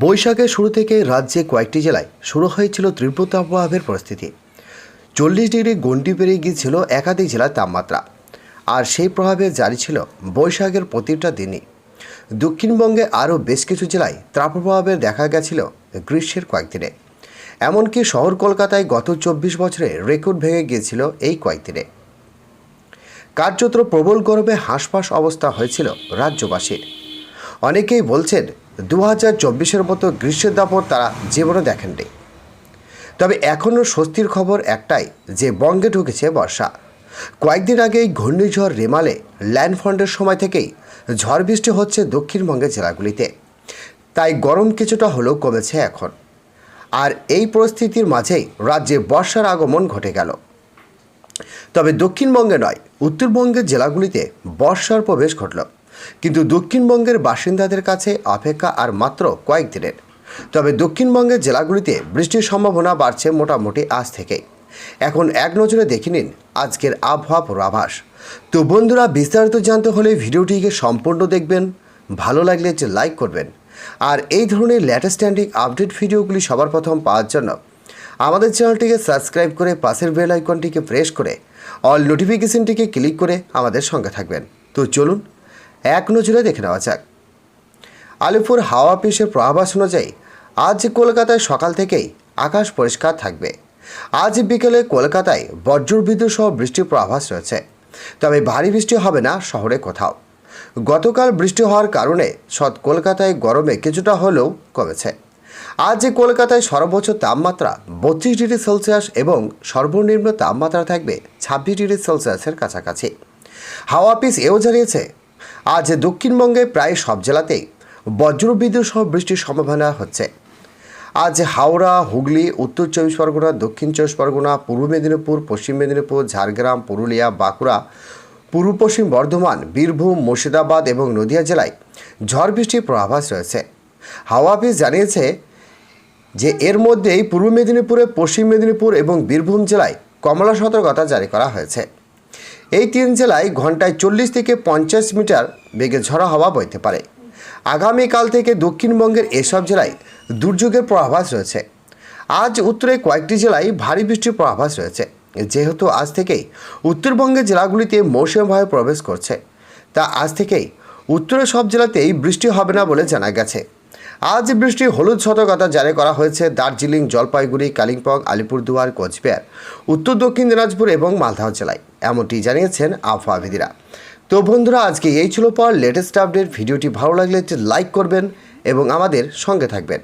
বৈশাখের শুরু থেকে রাজ্যে কয়েকটি জেলায় শুরু হয়েছিল তীব্র তাপপ্রবাহের পরিস্থিতি। চল্লিশ ডিগ্রি গণ্ডি পেরিয়ে গিয়েছিল একাধিক জেলার তাপমাত্রা। আর সেই প্রভাবে জারি ছিল বৈশাখের প্রতিটা দিনই। দক্ষিণবঙ্গে আরও বেশ কিছু জেলায় তাপপ্রবাহের দেখা গেছিল গ্রীষ্মের কয়েকদিনে। এমনকি শহর কলকাতায় গত চব্বিশ বছরে রেকর্ড ভেঙে গিয়েছিল এই কয়েকদিনে। কার্যত প্রবল গরমে হাঁসফাঁস অবস্থা হয়েছিল রাজ্যবাসীর। অনেকেই বলছেন দু হাজার চব্বিশের মতো গ্রীষ্মের দাপট তারা জীবনে দেখেননি। তবে এখনও স্বস্তির খবর একটাই, যে বঙ্গে ঢুকেছে বর্ষা। কয়েকদিন আগেই ঘূর্ণিঝড় রেমালে ল্যান্ডফন্ডের সময় থেকেই ঝড় বৃষ্টি হচ্ছে দক্ষিণবঙ্গের জেলাগুলিতে। তাই গরম কিছুটা হলেও কমেছে এখন। আর এই পরিস্থিতির মাঝেই রাজ্যে বর্ষার আগমন ঘটে গেল। তবে দক্ষিণবঙ্গে নয়, উত্তরবঙ্গের জেলাগুলিতে বর্ষার প্রবেশ ঘটল। কিন্তু দক্ষিণবঙ্গের বাসিন্দাদের কাছে অপেক্ষা আর মাত্র কয়েকদিনের। তবে দক্ষিণবঙ্গের জেলাগুলিতে বৃষ্টির সম্ভাবনা বাড়ছে মোটামুটি আজ থেকেই। এখন এক নজরে দেখে নিন আজকের আবহাওয়া পূর্বাভাস। তো বন্ধুরা, বিস্তারিত জানতে হলে ভিডিওটিকে সম্পূর্ণ দেখবেন, ভালো লাগলে যে লাইক করবেন। আর এই ধরনের লেটেস্ট স্ট্যান্ডিং আপডেট ভিডিওগুলি সবার প্রথম পাওয়ার জন্য আমাদের চ্যানেলটিকে সাবস্ক্রাইব করে পাশের বেল আইকনটিকে প্রেস করে অল নোটিফিকেশনটিকে ক্লিক করে আমাদের সঙ্গে থাকবেন। তো চলুন এক নজরে দেখে নেওয়া যাক। আলিপুর হাওয়া অফিসের পূর্বাভাস অনুযায়ী আজ কলকাতায় সকাল থেকেই আকাশ পরিষ্কার থাকবে। আজ বিকেলে কলকাতায় বজ্রবিদ্যুৎ সহ বৃষ্টির পূর্বাভাস রয়েছে। তবে ভারী বৃষ্টি হবে না শহরে কোথাও। গতকাল বৃষ্টি হওয়ার কারণে সৎ কলকাতায় গরমে কিছুটা হলেও কমেছে। আজ কলকাতায় সর্বোচ্চ তাপমাত্রা বত্রিশ ডিগ্রি সেলসিয়াস এবং সর্বনিম্ন তাপমাত্রা থাকবে ছাব্বিশ ডিগ্রি সেলসিয়াসের কাছাকাছি। হাওয়া অফিস এও জানিয়েছে আজ দক্ষিণবঙ্গে প্রায় সব জেলাতেই বজ্রবিদ্যুৎ সহ বৃষ্টির সম্ভাবনা হচ্ছে। আজ হাওড়া, হুগলি, উত্তর চব্বিশ পরগনা, দক্ষিণ চব্বিশ পরগনা, পূর্ব মেদিনীপুর, পশ্চিম মেদিনীপুর, ঝাড়গ্রাম, পুরুলিয়া, বাঁকুড়া, পূর্ব পশ্চিম বর্ধমান, বীরভূম, মুর্শিদাবাদ এবং নদিয়া জেলায় ঝড় বৃষ্টির পূর্বাভাস রয়েছে। হাওয়া অফিস জানিয়েছে যে এর মধ্যেই পূর্ব মেদিনীপুরে, পশ্চিম মেদিনীপুর এবং বীরভূম জেলায় কমলা সতর্কতা জারি করা হয়েছে। এই তিন জেলায় ঘন্টায় চল্লিশ থেকে পঞ্চাশ মিটার বেগে ঝড়া হাওয়া বইতে পারে। আগামীকাল থেকে দক্ষিণবঙ্গের এসব জেলায় দুর্যোগের পূর্বাভাস রয়েছে। আজ উত্তরে কয়েকটি জেলায় ভারী বৃষ্টির পূর্বাভাস রয়েছে। যেহেতু আজ থেকেই উত্তরবঙ্গের জেলাগুলিতে মৌসুমী বায়ু প্রবেশ করছে। তা আজ থেকেই উত্তরের সব জেলাতেই বৃষ্টি হবে না বলে জানা গেছে। আজ বৃষ্টি হলুদ সতর্কতা জারি করা হয়েছে দার্জিলিং, জলপাইগুড়ি, কালিম্পং, আলিপুরদুয়ার, কোচবিহার, উত্তর দক্ষিণ দিনাজপুর এবং মালদহ জেলায়। এমনটি জানিয়েছেন আবহাওয়াবিদিরা। তো বন্ধুরা, আজকে এই ছিল পর লেটেস্ট আপডেট ভিডিওটি ভালো লাগলে একটি লাইক করবেন এবং আমাদের সঙ্গে থাকবেন।